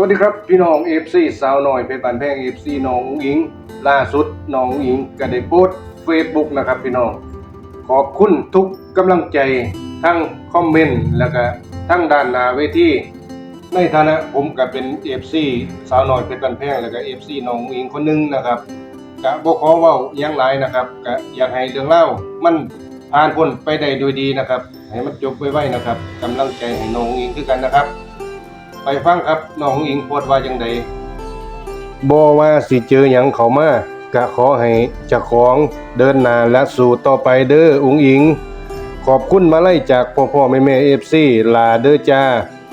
วัสดีครับ พี่น้องเอฟซีสาวน้อยเพชรบานแพงเอฟซีน้องอุ๋งอิง ล่าสุดน้องอุ๋งอิงก็ได้โพสต์เฟซบุ๊กนะครับพี่น้องขอบคุณทุกกำลังใจทั้งคอมเมนต์แล้วก็ทั้งด้านหน้าเวทีในฐานะผมก็เป็นเอฟซีสาวน้อยเพชรบานแพงแล้วก็เอฟซีน้องอุ๋งอิงคนหนึงนะครับก็บ่ขอเว้ายังหลายนะครับก็อยากให้เรื่องเล่ามันผ่านพ้นไปได้โดยดีนะครับ ให้มันจบไวๆนะครับกำลังใจให้น้องอุ๋งอิงคือกันนะครับ ไปฟังครับน้องอิงโพดว่าจังไดบ่ว่าสิเจอหยังเขามากะขอให้เจ้าของเดินหน้าและสู่ต่อไปเด้ออุงอิง ขอบคุณมาไล่จากพ่อพ่อแม่แม่ FC ลาเด้อจ้า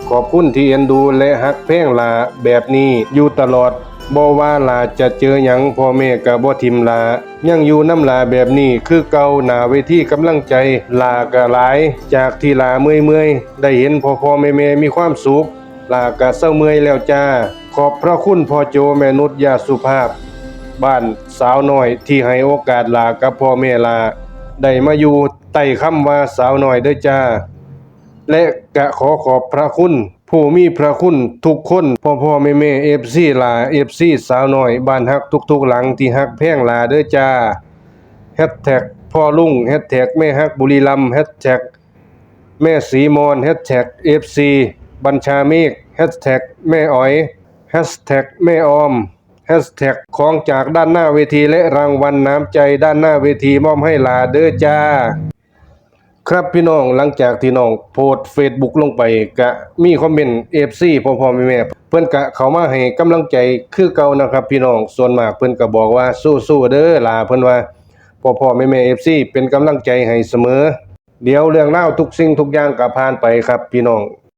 ขอบคุณที่เอ็นดูและฮักแพ่งลาแบบนี้อยู่ตลอดบ่ว่าลาจะเจอหยังพ่อแม่ก็บ่ทิมลา ยังอยู่น้ำลาแบบนี้คือเก่าหนาเวทีกำลังใจลาก็หลาย จากที่ลาเมื่อยๆได้เห็นพ่อพ่อแม่แม่มีความสุข ลากะเศร้าเมื่อยแล้วจ้า ขอบพระคุณพ่อโจแม่นุชยาสุภาพ บ้านสาวน้อยที่ให้โอกาสลากับพ่อแม่ลา ได้มาอยู่ใต้คำว่าสาวน้อยเด้อจ้า และกะขอขอบพระคุณ ผู้มีพระคุณทุกคนพ่อพ่อแม่แม่เอฟซีลาเอฟซีสาวน้อย บ้านฮักทุกๆหลังที่ฮักแพ่งลาเด้อจ้าแฮชแท็กพ่อลุงแฮชแท็กแม่ฮักบุรีรัมแฮชแท็กแม่สีมอนแฮชแท็ก FC บัญชาเมฆแฮชแท็กแม่อ๋อยแฮชแท็กแม่ออมแฮชแท็กของจากด้านหน้าเวทีและรางวัลน้ำใจด้านหน้าเวทีมอบให้ลาเด้อจ้า ครับพี่น้องหลังจากที่น้องโพสต์ Facebook ลงไปกะมีคอมเมนต์ FC พ่อพ่อแม่แม่เพิ่อนกะเขามาให้กำลังใจคือเก่านะครับ พี่น้องส่วนมากเพิ่อนก็บอกว่าสู้ๆเด้อลาเพิ่อนว่าพ่อพ่อแม่แม่ FC เป็นกำลังใจให้เสมอ เดี๋ยวเรื่องเล่าทุกสิ่งทุกอย่างก็ผ่านไปครับพี่น้อง